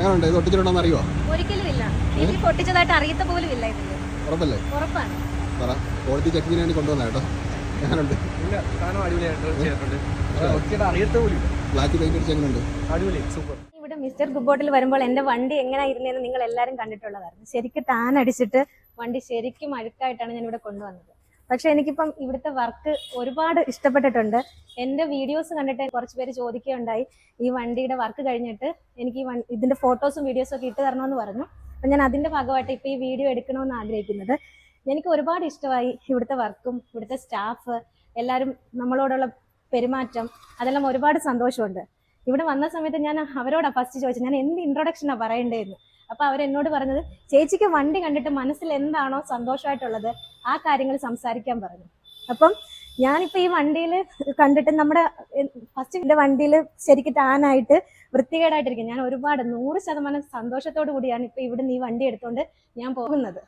എങ്ങനെയുണ്ട്? ഇത് ഒട്ടിച്ചിട്ടുണ്ടോ അറിയോ ഒരിക്കലും ഇല്ല എനിക്ക് പൊട്ടിച്ചതായിട്ട് അറിയത്ത പോലും ഇല്ല ഇതിൽ. ഉറപ്പല്ലേ? ഉറപ്പാണ്. പറ. ക്വാളിറ്റി ചെക്കിങ്ങിന് വേണ്ടി കൊണ്ടുവന്ന കേട്ടോ. എങ്ങനെയുണ്ട്. ബ്ലാക്ക് പെയിന്റ് അടിച്ച് എങ്ങനെയുണ്ട്? അടിപൊളി സൂപ്പർ ഇവിടെ മിസ്റ്റർ ഗുബോട്ടിൽ വരുമ്പോൾ എന്റെ വണ്ടി എങ്ങനെ ഇരുന്നതെന്ന് നിങ്ങൾ എല്ലാരും കണ്ടിട്ടുള്ളതായിരുന്നു. ശരിക്കും താൻ അടിച്ചിട്ട് വണ്ടി ശരിക്കും അഴുക്കായിട്ടാണ് ഞാൻ ഇവിടെ കൊണ്ടുവന്നത്. പക്ഷെ എനിക്കിപ്പം ഇവിടുത്തെ വർക്ക് ഒരുപാട് ഇഷ്ടപ്പെട്ടിട്ടുണ്ട്. എന്റെ വീഡിയോസ് കണ്ടിട്ട് കുറച്ച് പേര് ചോദിക്കുകയുണ്ടായി ഈ വണ്ടിയുടെ വർക്ക് കഴിഞ്ഞിട്ട് എനിക്ക് ഈ ഇതിന്റെ ഫോട്ടോസും വീഡിയോസും ഒക്കെ ഇട്ട് തരണമെന്ന് പറഞ്ഞു. അപ്പം ഞാൻ അതിന്റെ ഭാഗമായിട്ട് ഇപ്പോൾ ഈ വീഡിയോ എടുക്കണമെന്ന് ആഗ്രഹിക്കുന്നത്. എനിക്ക് ഒരുപാട് ഇഷ്ടമായി ഇവിടുത്തെ വർക്കും ഇവിടുത്തെ സ്റ്റാഫ് എല്ലാവരും നമ്മളോടുള്ള പെരുമാറ്റം അതെല്ലാം ഒരുപാട് സന്തോഷമുണ്ട്. ഇവിടെ വന്ന സമയത്ത് ഞാൻ അവരോടാ ഫസ്റ്റ് ചോദിച്ചത് ഞാൻ എന്ത് ഇൻട്രൊഡക്ഷനാണ് പറയേണ്ടതെന്ന് അപ്പൊ അവരെന്നോട് പറഞ്ഞത് ചേച്ചിക്ക് വണ്ടി കണ്ടിട്ട് മനസ്സിൽ എന്താണോ സന്തോഷമായിട്ടുള്ളത് ആ കാര്യങ്ങൾ സംസാരിക്കാൻ പറഞ്ഞു. അപ്പം ഞാനിപ്പോ ഈ വണ്ടിയിൽ കണ്ടിട്ട് നമ്മുടെ ഫസ്റ്റ് എന്റെ വണ്ടിയിൽ ശരിക്കും ടാനായിട്ട് വൃത്തികേടായിട്ടിരിക്കും ഞാൻ ഒരുപാട് നൂറ് ശതമാനം സന്തോഷത്തോടു കൂടിയാണ് ഇപ്പൊ ഇവിടുന്ന് ഈ വണ്ടി എടുത്തോണ്ട് ഞാൻ പോകുന്നത്.